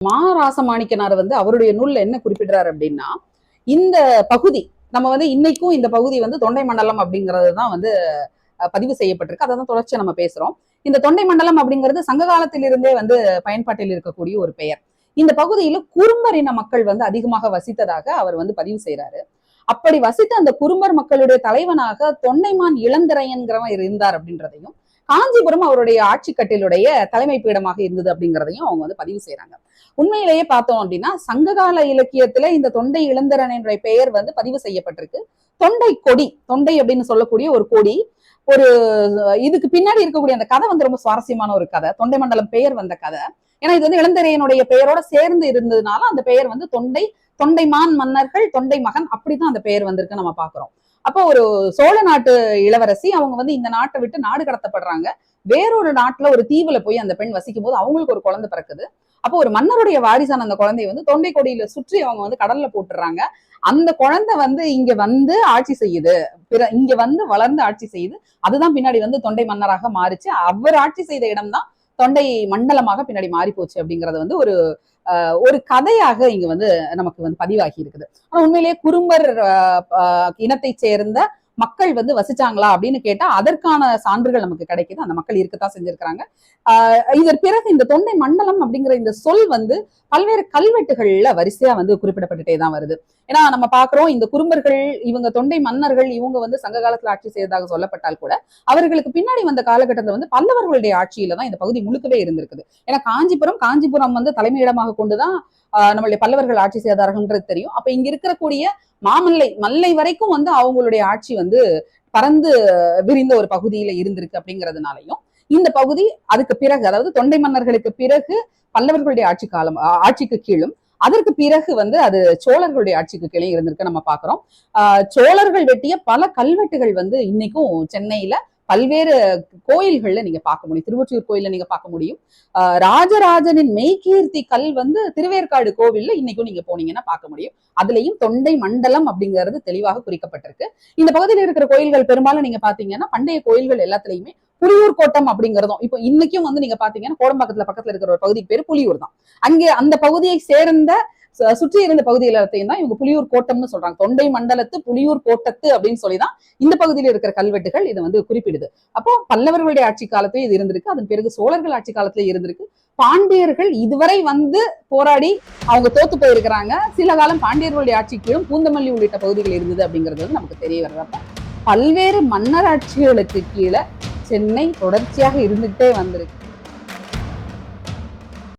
மா ராசமாணிக்கனார் வந்து அவருடைய நூல்ல என்ன குறிப்பிடுறாரு அப்படின்னா இந்த பகுதி நம்ம வந்து இன்னைக்கும் இந்த பகுதி வந்து தொண்டை மண்டலம் அப்படிங்கிறது தான் வந்து பதிவு செய்யப்பட்டிருக்கு. அதை தான் தொடர்ச்சியா நம்ம பேசுறோம். இந்த தொண்டை மண்டலம் அப்படிங்கிறது சங்க காலத்திலிருந்தே வந்து பயன்பாட்டில் இருக்கக்கூடிய ஒரு பெயர். இந்த பகுதியில குறும்பர் இன மக்கள் வந்து அதிகமாக வசித்ததாக அவர் வந்து பதிவு செய்யறாரு அப்படி வசித்த அந்த குறும்பர் மக்களுடைய தலைவனாக தொண்டைமான் இளந்திரையன்கிறவன் இருந்தார் அப்படின்றதையும் காஞ்சிபுரம் அவருடைய ஆட்சி கட்டிலுடைய தலைமை பீடமாக இருந்தது அப்படிங்கிறதையும் அவங்க வந்து பதிவு செய்யறாங்க உண்மையிலேயே பார்த்தோம் அப்படின்னா சங்ககால இலக்கியத்துல இந்த தொண்டை இளந்திரன் என்ற பெயர் வந்து பதிவு செய்யப்பட்டிருக்கு. தொண்டை கொடி தொண்டை அப்படின்னு சொல்லக்கூடிய ஒரு கொடி ஒரு இதுக்கு பின்னாடி இருக்கக்கூடிய அந்த கதை வந்து ரொம்ப சுவாரஸ்யமான ஒரு கதை தொண்டை மண்டலம் பெயர் வந்த கதை. ஏன்னா இது வந்து இளந்தரையனுடைய பெயரோட சேர்ந்து இருந்ததுனால அந்த பெயர் வந்து தொண்டை தொண்டைமான் மன்னர்கள் தொண்டை மகன் அப்படிதான் அந்த பெயர் வந்திருக்கு நம்ம பாக்குறோம் அப்போ ஒரு சோழ நாட்டு இளவரசி அவங்க வந்து இந்த நாட்டை விட்டு நாடு கடத்தப்படுறாங்க. வேறொரு நாட்டுல ஒரு தீவுல போய் அந்த பெண் வசிக்கும் போது அவங்களுக்கு ஒரு குழந்தை பிறக்குது. அப்போ ஒரு மன்னருடைய வாரிசான அந்த குழந்தைய வந்து தொண்டை கொடியில சுற்றி அவங்க வந்து கடல்ல போட்டுறாங்க. அந்த குழந்தை வந்து இங்க வந்து ஆட்சி செய்யுது. பிற இங்க வந்து வளர்ந்து ஆட்சி செய்யுது. அதுதான் பின்னாடி வந்து தொண்டை மன்னராக மாறிச்சு. அவர் ஆட்சி செய்த இடம்தான் தொண்டை மண்டலமாக பின்னாடி மாறி போச்சு அப்படிங்கறது வந்து ஒரு ஒரு கதையாக இங்க வந்து நமக்கு வந்து பதிவாகி இருக்குது. ஆனா உண்மையிலேயே குறும்பர் ஆஹ், ஆஹ், இனத்தை சேர்ந்த மக்கள் வந்து வசிச்சாங்களா அப்படின்னு கேட்டா அதற்கான சான்றுகள் நமக்கு கிடைக்குது. அந்த மக்கள் இருக்கத்தான் செஞ்சிருக்கிறாங்க. இதன் பிறகு இந்த தொண்டை மண்டலம் அப்படிங்கிற இந்த சொல் வந்து பல்வேறு கல்வெட்டுகள்ல வரிசையா வந்து குறிப்பிடப்பட்டுட்டே தான் வருது. ஏன்னா நம்ம பாக்குறோம் இந்த குறும்பர்கள் இவங்க தொண்டை மன்னர்கள் இவங்க வந்து சங்க காலத்துல ஆட்சி செய்ததாக சொல்லப்பட்டால் கூட அவர்களுக்கு பின்னாடி வந்த காலகட்டத்துல வந்து பல்லவர்களுடைய ஆட்சியில தான் இந்த பகுதி முழுக்கவே இருந்திருக்குது. ஏன்னா காஞ்சிபுரம் காஞ்சிபுரம் வந்து தலைமையிடமாக கொண்டுதான் ஆஹ் நம்மளுடைய பல்லவர்கள் ஆட்சி செய்தார்கள்ன்றது தெரியும். அப்ப இங்க இருக்கக்கூடிய மாமல்லை மல்லை வரைக்கும் வந்து அவங்களுடைய ஆட்சி வந்து பறந்து விரிந்த ஒரு பகுதியில இருந்திருக்கு அப்படிங்கிறதுனாலையும் இந்த பகுதி அதுக்கு பிறகு அதாவது தொண்டை மன்னர்களுக்கு பிறகு பல்லவர்களுடைய ஆட்சி காலம் ஆட்சிக்கு கீழும் அதற்கு பிறகு வந்து அது சோழர்களுடைய ஆட்சிக்கு கீழே இருந்திருக்கு நம்ம பாக்குறோம் ஆஹ் சோழர்கள் வெட்டிய பல கல்வெட்டுகள் வந்து இன்னைக்கும் சென்னையில பல்வேறு கோயில்கள்ல நீங்க பார்க்க முடியும். திருவொற்றியூர் கோயில்ல நீங்க பார்க்க முடியும். ராஜராஜனின் மெய்கீர்த்தி கல் வந்து திருவேற்காடு கோவில்ல இன்னைக்கும் நீங்க போனீங்கன்னா பார்க்க முடியும். அதுலயும் தொண்டை மண்டலம் அப்படிங்கிறது தெளிவாக குறிக்கப்பட்டிருக்கு. இந்த பகுதியில் இருக்கிற கோயில்கள் பெரும்பாலும் நீங்க பாத்தீங்கன்னா பண்டைய கோயில்கள் எல்லாத்துலயுமே புலியூர் கோட்டம் அப்படிங்கிறதும் இப்போ இன்னைக்கும் வந்து நீங்க பாத்தீங்கன்னா கோடம்பாக்கத்துல பக்கத்துல இருக்கிற ஒரு பகுதி பேர் புலியூர் தான். அங்கே அந்த பகுதியை சேர்ந்த சுற்றி இருந்த பகுதி தான் இவங்க புலியூர் கோட்டம்னு சொல்றாங்க. தொண்டை மண்டலத்து புலியூர் கோட்டத்து அப்படின்னு சொல்லிதான் இந்த பகுதியில் இருக்கிற கல்வெட்டுகள் இதை வந்து குறிப்பிடுது. அப்போ பல்லவர்களுடைய ஆட்சி காலத்துல இது இருந்திருக்கு. அதன் பிறகு சோழர்கள் ஆட்சி காலத்துல இருந்திருக்கு. பாண்டியர்கள் இதுவரை வந்து போராடி அவங்க தோத்து போயிருக்கிறாங்க. சில காலம் பாண்டியர்களுடைய ஆட்சி கீழும் பூந்தமல்லி உள்ளிட்ட பகுதிகள் இருந்தது அப்படிங்கிறது வந்து நமக்கு தெரிய வர்றப்ப பல்வேறு மன்னராட்சிகளுக்கு கீழே சென்னை தொடர்ச்சியாக இருந்துகிட்டே வந்திருக்கு.